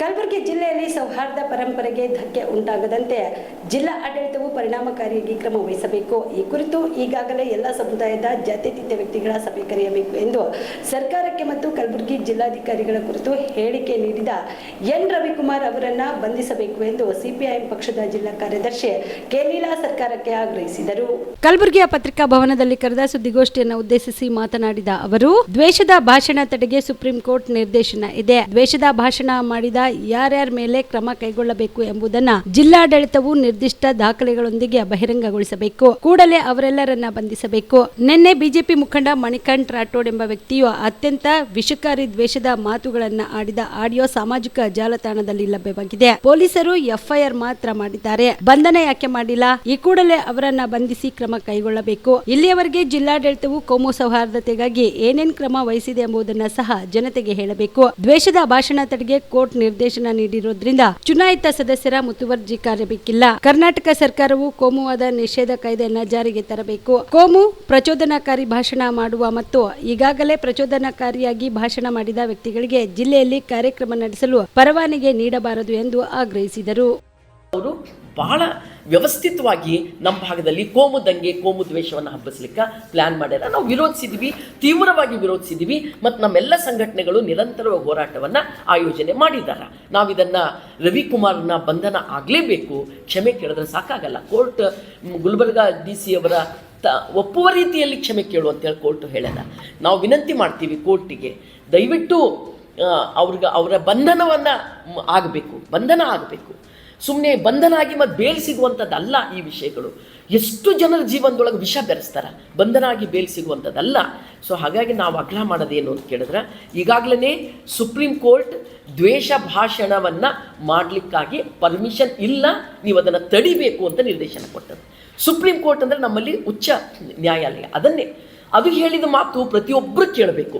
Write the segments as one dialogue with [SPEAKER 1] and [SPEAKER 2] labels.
[SPEAKER 1] ಕಲಬುರಗಿ ಜಿಲ್ಲೆಯಲ್ಲಿ ಸೌಹಾರ್ದ ಪರಂಪರೆಗೆ ಧಕ್ಕೆ ಉಂಟಾಗದಂತೆ ಜಿಲ್ಲಾ ಆಡಳಿತವು ಪರಿಣಾಮಕಾರಿಯಾಗಿ ಕ್ರಮ ವಹಿಸಬೇಕು. ಈ ಕುರಿತು ಈಗಾಗಲೇ ಎಲ್ಲ ಸಮುದಾಯದ ಜಾತ್ಯತೀತ ವ್ಯಕ್ತಿಗಳ ಸಭೆ ಕರೆಯಬೇಕು ಎಂದು ಸರ್ಕಾರಕ್ಕೆ ಮತ್ತು ಕಲಬುರಗಿ ಜಿಲ್ಲಾಧಿಕಾರಿಗಳ ಕುರಿತು ಹೇಳಿಕೆ ನೀಡಿದ ಎನ್. ರವಿಕುಮಾರ್ ಅವರನ್ನ ಬಂಧಿಸಬೇಕು ಎಂದು ಸಿಪಿಐಎಂ ಪಕ್ಷದ ಜಿಲ್ಲಾ ಕಾರ್ಯದರ್ಶಿ ಕೆಲೀಲಾ ಸರ್ಕಾರಕ್ಕೆ ಆಗ್ರಹಿಸಿದರು. ಕಲಬುರಗಿಯ ಪತ್ರಿಕಾ ಭವನದಲ್ಲಿ ಕರೆದ ಸುದ್ದಿಗೋಷ್ಠಿಯನ್ನು ಉದ್ದೇಶಿಸಿ ಮಾತನಾಡಿದ ಅವರು, ದ್ವೇಷದ ಭಾಷಣ ತಡೆಗೆ ಸುಪ್ರೀಂ ಕೋರ್ಟ್ ನಿರ್ದೇಶನ ಇದೆ. ದ್ವೇಷದ ಭಾಷಣ ಮಾಡಿದ ಯಾರ್ಯಾರ ಮೇಲೆ ಕ್ರಮ ಕೈಗೊಳ್ಳಬೇಕು ಎಂಬುದನ್ನ ಜಿಲ್ಲಾಡಳಿತವು ನಿರ್ದಿಷ್ಟ ದಾಖಲೆಗಳೊಂದಿಗೆ ಬಹಿರಂಗಗೊಳಿಸಬೇಕು. ಕೂಡಲೇ ಅವರೆಲ್ಲರನ್ನ ಬಂಧಿಸಬೇಕು. ನಿನ್ನೆ ಬಿಜೆಪಿ ಮುಖಂಡ ಮಣಿಕಾಂತ್ ರಾಠೋಡ್ ಎಂಬ ವ್ಯಕ್ತಿಯು ಅತ್ಯಂತ ವಿಷಕಾರಿ ದ್ವೇಷದ ಮಾತುಗಳನ್ನ ಆಡಿದ ಆಡಿಯೋ ಸಾಮಾಜಿಕ ಜಾಲತಾಣದಲ್ಲಿ ಲಭ್ಯವಾಗಿದೆ. ಪೊಲೀಸರು ಎಫ್ಐಆರ್ ಮಾತ್ರ ಮಾಡಿದ್ದಾರೆ. ಬಂಧನ ಯಾಕೆ ಮಾಡಿಲ್ಲ? ಈ ಕೂಡಲೇ ಅವರನ್ನ ಬಂಧಿಸಿ ಕ್ರಮ ಕೈಗೊಳ್ಳಬೇಕು. ಇಲ್ಲಿಯವರೆಗೆ ಜಿಲ್ಲಾಡಳಿತವು ಕೋಮು ಸೌಹಾರ್ದತೆಗಾಗಿ ಏನೇನ್ ಕ್ರಮ ವಹಿಸಿದೆ ಎಂಬುದನ್ನ ಸಹ ಜನತೆಗೆ ಹೇಳಬೇಕು. ದ್ವೇಷದ ಭಾಷಣ ತಡೆಗೆ ಕೋರ್ಟ್ ನಿರ್ದೇಶನ ನೀಡಿರುವುದರಿಂದ ಚುನಾಯಿತ ಸದಸ್ಯರ ಮುತುವರ್ಜಿ ಕಾರ್ಯಬೇಕಿಲ್ಲ ಕರ್ನಾಟಕ ಸರ್ಕಾರವು ಕೋಮುವಾದ ನಿಷೇಧ ಕಾಯ್ದೆಯನ್ನು ಜಾರಿಗೆ ತರಬೇಕು. ಕೋಮು ಪ್ರಚೋದನಾಕಾರಿ ಭಾಷಣ ಮಾಡುವ ಮತ್ತು ಈಗಾಗಲೇ ಪ್ರಚೋದನಾಕಾರಿಯಾಗಿ ಭಾಷಣ ಮಾಡಿದ ವ್ಯಕ್ತಿಗಳಿಗೆ ಜಿಲ್ಲೆಯಲ್ಲಿ ಕಾರ್ಯಕ್ರಮ ನಡೆಸಲು ಪರವಾನಿಗೆ ನೀಡಬಾರದು ಎಂದು ಆಗ್ರಹಿಸಿದರು.
[SPEAKER 2] ಅವರು ಬಹಳ ವ್ಯವಸ್ಥಿತವಾಗಿ ನಮ್ಮ ಭಾಗದಲ್ಲಿ ಕೋಮು ದಂಗೆ, ಕೋಮು ದ್ವೇಷವನ್ನು ಹಬ್ಬಿಸ್ಲಿಕ್ಕೆ ಪ್ಲ್ಯಾನ್ ಮಾಡ್ಯಾರ. ನಾವು ವಿರೋಧಿಸಿದ್ವಿ, ತೀವ್ರವಾಗಿ ವಿರೋಧಿಸಿದ್ವಿ, ಮತ್ತು ನಮ್ಮೆಲ್ಲ ಸಂಘಟನೆಗಳು ನಿರಂತರವಾಗಿ ಹೋರಾಟವನ್ನು ಆಯೋಜನೆ ಮಾಡಿದ್ದಾರೆ. ನಾವು ಇದನ್ನು ರವಿಕುಮಾರ್ನ ಬಂಧನ ಆಗಲೇಬೇಕು. ಕ್ಷಮೆ ಕೇಳಿದ್ರೆ ಸಾಕಾಗಲ್ಲ. ಕೋರ್ಟ್, ಗುಲ್ಬರ್ಗಾ ಡಿ ಸಿ ಅವರ ತ, ಒಪ್ಪುವ ರೀತಿಯಲ್ಲಿ ಕ್ಷಮೆ ಕೇಳು ಅಂತೇಳಿ ಕೋರ್ಟ್ ಹೇಳ್ಯದ ನಾವು ವಿನಂತಿ ಮಾಡ್ತೀವಿ ಕೋರ್ಟಿಗೆ, ದಯವಿಟ್ಟು ಅವ್ರಿಗೆ, ಅವರ ಬಂಧನವನ್ನು ಆಗಬೇಕು, ಬಂಧನ ಆಗಬೇಕು. ಸುಮ್ಮನೆ ಬಂಧನಾಗಿ ಮತ್ತು ಬೇಲ್ ಸಿಗುವಂಥದ್ದಲ್ಲ ಈ ವಿಷಯಗಳು. ಎಷ್ಟು ಜನರ ಜೀವನದೊಳಗೆ ವಿಷ ಬೆರೆಸ್ತಾರೆ? ಬಂಧನ ಆಗಿ ಬೇಲ್ ಸಿಗುವಂಥದ್ದಲ್ಲ ಸೊ ಹಾಗಾಗಿ ನಾವು ಆಗ್ರಹ ಮಾಡೋದೇನು ಅಂತ ಕೇಳಿದ್ರೆ ಈಗಾಗಲೇ ಸುಪ್ರೀಂ ಕೋರ್ಟ್ ದ್ವೇಷ ಭಾಷಣವನ್ನು ಮಾಡಲಿಕ್ಕಾಗಿ ಪರ್ಮಿಷನ್ ಇಲ್ಲ, ನೀವು ಅದನ್ನು ತಡಿಬೇಕು ಅಂತ ನಿರ್ದೇಶನ ಕೊಟ್ಟದ್ದು. ಸುಪ್ರೀಂ ಕೋರ್ಟ್ ಅಂದರೆ ನಮ್ಮಲ್ಲಿ ಉಚ್ಚ ನ್ಯಾಯಾಲಯ. ಅದನ್ನೇ. ಅದು ಹೇಳಿದ ಮಾತು ಪ್ರತಿಯೊಬ್ಬರು ಕೇಳಬೇಕು.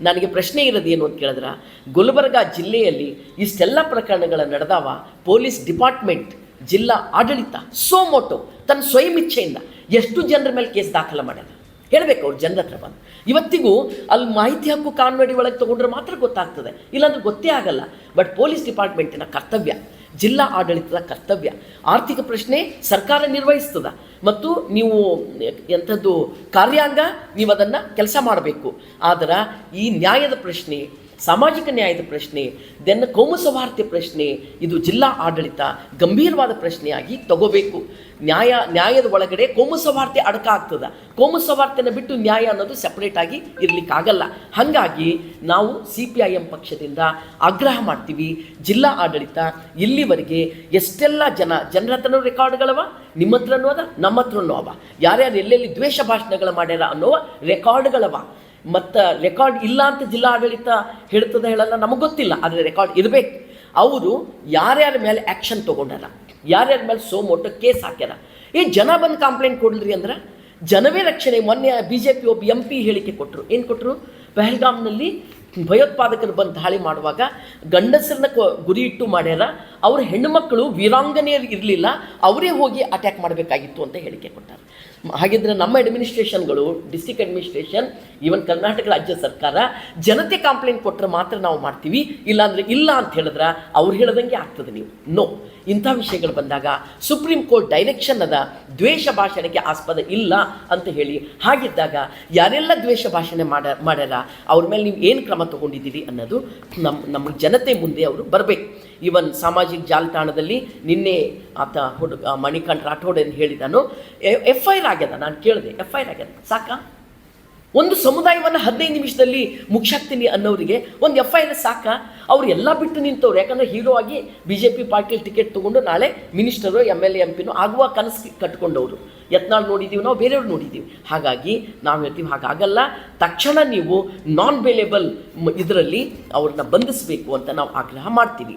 [SPEAKER 2] ನನಗೆ ಪ್ರಶ್ನೆ ಇರೋದು ಏನು ಅಂತ ಕೇಳಿದ್ರೆ? ಗುಲ್ಬರ್ಗಾ ಜಿಲ್ಲೆಯಲ್ಲಿ ಇಷ್ಟೆಲ್ಲ ಪ್ರಕರಣಗಳ ನಡೆದಾವ? ಪೊಲೀಸ್ ಡಿಪಾರ್ಟ್ಮೆಂಟ್, ಜಿಲ್ಲಾ ಆಡಳಿತ, ಸೋಮೋಟೋ, ತನ್ನ ಸ್ವಯಂ ಇಚ್ಛೆಯಿಂದ ಎಷ್ಟು ಜನರ ಮೇಲೆ ಕೇಸ್ ದಾಖಲ ಮಾಡ್ಯಾರ ಹೇಳಬೇಕು ಅವ್ರು ಜನರ ಹತ್ರ ಬಂದು. ಇವತ್ತಿಗೂ ಅಲ್ಲಿ ಮಾಹಿತಿ ಹಕ್ಕು ಕಾನ್ವಡಿ ಒಳಗೆ ತೊಗೊಂಡ್ರೆ ಮಾತ್ರ ಗೊತ್ತಾಗ್ತದೆ. ಇಲ್ಲಾಂದ್ರೆ ಗೊತ್ತೇ ಆಗಲ್ಲ. ಬಟ್ ಪೊಲೀಸ್ ಡಿಪಾರ್ಟ್ಮೆಂಟಿನ ಕರ್ತವ್ಯ, ಜಿಲ್ಲಾ ಆಡಳಿತದ ಕರ್ತವ್ಯ. ಆರ್ಥಿಕ ಪ್ರಶ್ನೆ ಸರ್ಕಾರ ನಿರ್ವಹಿಸ್ತದ. ಮತ್ತು ನೀವು ಎಂಥದ್ದು ಕಾರ್ಯಾಂಗ ನೀವು ಅದನ್ನು ಕೆಲಸ ಮಾಡಬೇಕು. ಆದ್ರೆ ಈ ನ್ಯಾಯದ ಪ್ರಶ್ನೆ ಸಾಮಾಜಿಕ ನ್ಯಾಯದ ಪ್ರಶ್ನೆ, ದೆನ್ ಕೋಮು ಸೌಹಾರ್ದ್ಯ ಪ್ರಶ್ನೆ, ಇದು ಜಿಲ್ಲಾ ಆಡಳಿತ ಗಂಭೀರವಾದ ಪ್ರಶ್ನೆಯಾಗಿ ತಗೋಬೇಕು. ನ್ಯಾಯ, ನ್ಯಾಯದ ಒಳಗಡೆ ಕೋಮು ಸೌಹಾರ್ದ್ಯ ಅಡಕ ಆಗ್ತದ. ಕೋಮು ಸೌಹಾರ್ದ್ಯನ ಬಿಟ್ಟು ನ್ಯಾಯ ಅನ್ನೋದು ಸೆಪರೇಟ್ ಆಗಿ ಇರಲಿಕ್ಕಾಗಲ್ಲ. ಹಾಗಾಗಿ ನಾವು ಸಿ ಪಿ ಐ ಎಂ ಪಕ್ಷದಿಂದ ಆಗ್ರಹ ಮಾಡ್ತೀವಿ. ಜಿಲ್ಲಾ ಆಡಳಿತ ಇಲ್ಲಿವರೆಗೆ ಎಷ್ಟೆಲ್ಲ ಜನ ಜನರ ಹತ್ರನೂ ರೆಕಾರ್ಡ್ಗಳವ? ನಿಮ್ಮ ಹತ್ರನೂ ಅದ ನಮ್ಮ ಹತ್ರನೂ ಅವ. ಯಾರ್ಯಾರು ಎಲ್ಲೆಲ್ಲಿ ದ್ವೇಷ ಭಾಷಣಗಳು ಮಾಡ್ಯಾರ ಅನ್ನೋ ರೆಕಾರ್ಡ್ಗಳವ. ಮತ್ತು ರೆಕಾರ್ಡ್ ಇಲ್ಲ ಅಂತ ಜಿಲ್ಲಾ ಆಡಳಿತ ಹೇಳ್ತದ ಹೇಳಲ್ಲ, ನಮಗೆ ಗೊತ್ತಿಲ್ಲ, ಆದರೆ ರೆಕಾರ್ಡ್ ಇರಬೇಕು. ಅವರು ಯಾರ್ಯಾರ ಮೇಲೆ ಆ್ಯಕ್ಷನ್ ತೊಗೊಂಡಾರ, ಯಾರ್ಯಾರ ಮೇಲೆ ಸೋಮೋಟೋ ಕೇಸ್ ಹಾಕ್ಯಾರ. ಈ ಜನ ಬಂದು ಕಂಪ್ಲೇಂಟ್ ಕೊಡಲ್ರಿ ಅಂದ್ರೆ, ಜನವೇ ರಕ್ಷಣೆ, ಮೊನ್ನೆ ಬಿ ಜೆ ಪಿ ಒಬ್ಬ ಎಂ ಪಿ ಹೇಳಿಕೆ ಕೊಟ್ಟರು ಏನು ಕೊಟ್ಟರು ಪಹಲ್ಗಾಮ್ನಲ್ಲಿ ಭಯೋತ್ಪಾದಕರು ಬಂದು ದಾಳಿ ಮಾಡುವಾಗ ಗಂಡಸರನ್ನ ಕೊ ಗುರಿ ಇಟ್ಟು ಮಾಡ್ಯಾರ ಅವ್ರ ಹೆಣ್ಣುಮಕ್ಕಳು ವೀರಾಂಗನೆಯರು ಇರಲಿಲ್ಲ, ಅವರೇ ಹೋಗಿ ಅಟ್ಯಾಕ್ ಮಾಡಬೇಕಾಗಿತ್ತು ಅಂತ ಹೇಳಿಕೆ ಕೊಟ್ಟಾರೆ. ಹಾಗಿದ್ರೆ ನಮ್ಮ ಅಡ್ಮಿನಿಸ್ಟ್ರೇಷನ್ಗಳು ಡಿಸ್ಟಿಕ್ ಅಡ್ಮಿನಿಸ್ಟ್ರೇಷನ್ ಈವನ್ ಕರ್ನಾಟಕ ರಾಜ್ಯ ಸರ್ಕಾರ, ಜನತೆ ಕಂಪ್ಲೇಂಟ್ ಕೊಟ್ಟರೆ ಮಾತ್ರ ನಾವು ಮಾಡ್ತೀವಿ, ಇಲ್ಲಾಂದರೆ ಇಲ್ಲ ಅಂತ ಹೇಳಿದ್ರೆ ಅವ್ರು ಹೇಳ್ದಂಗೆ ಆಗ್ತದೆ ನೀವು. ನೋ ಇಂಥ ವಿಷಯಗಳು ಬಂದಾಗ ಸುಪ್ರೀಂ ಕೋರ್ಟ್ ಡೈರೆಕ್ಷನ್ ಅದ, ದ್ವೇಷ ಭಾಷಣಕ್ಕೆ ಆಸ್ಪದ ಇಲ್ಲ ಅಂತ ಹೇಳಿ. ಹಾಗಿದ್ದಾಗ ಯಾರೆಲ್ಲ ದ್ವೇಷ ಭಾಷಣೆ ಮಾಡ, ಮಾಡ್ಯಾರ, ಅವ್ರ ಮೇಲೆ ನೀವು ಏನು ಕ್ರಮ ತಗೊಂಡಿದ್ದೀರಿ ಅನ್ನೋದು ನಮ್ಮ ನಮ್ಮ ಜನತೆ ಮುಂದೆ ಅವರು ಬರಬೇಕು. ಇವನ್ ಸಾಮಾಜಿಕ ಜಾಲತಾಣದಲ್ಲಿ ನಿನ್ನೆ ಆತ ಹುಡುಗ ಮಣಿಕಂಠ ರಾಠೋಡ್ ಎಂದು ಹೇಳಿದಾನು. ಎಫ್ ಐ ಆರ್ ಆಗ್ಯದ? ನಾನು ಕೇಳಿದೆ ಎಫ್ ಐ ಆರ್ ಆಗ್ಯದ? ಸಾಕಾ? ಒಂದು ಸಮುದಾಯವನ್ನು ಹದಿನೈದು ನಿಮಿಷದಲ್ಲಿ ಮುಗಿಸಾಕ್ತೀನಿ ಅನ್ನೋರಿಗೆ ಒಂದು ಎಫ್ ಐ ಆರ್ ಸಾಕ? ಅವ್ರು ಎಲ್ಲ ಬಿಟ್ಟು ನಿಂತವ್ರು, ಯಾಕಂದರೆ ಹೀರೋ ಆಗಿ ಬಿ ಜೆ ಪಿ ಪಾರ್ಟಿಯಲ್ಲಿ ಟಿಕೆಟ್ ತೊಗೊಂಡು ನಾಳೆ minister, M L A, M ಪಿನೂ ಆಗುವ ಕನಸು ಕಟ್ಕೊಂಡವರು. ಯತ್ನಾಳ್ ನೋಡಿದ್ದೀವಿ ನಾವು ಬೇರೆಯವ್ರು ನೋಡಿದ್ದೀವಿ ಹಾಗಾಗಿ ನಾವು ಹೇಳ್ತೀವಿ, ಹಾಗಾಗಲ್ಲ. ತಕ್ಷಣ ನೀವು ನಾನ್ ಬೇಲೇಬಲ್ ಇದರಲ್ಲಿ ಅವ್ರನ್ನ ಬಂಧಿಸಬೇಕು ಅಂತ ನಾವು ಆಗ್ರಹ ಮಾಡ್ತೀವಿ.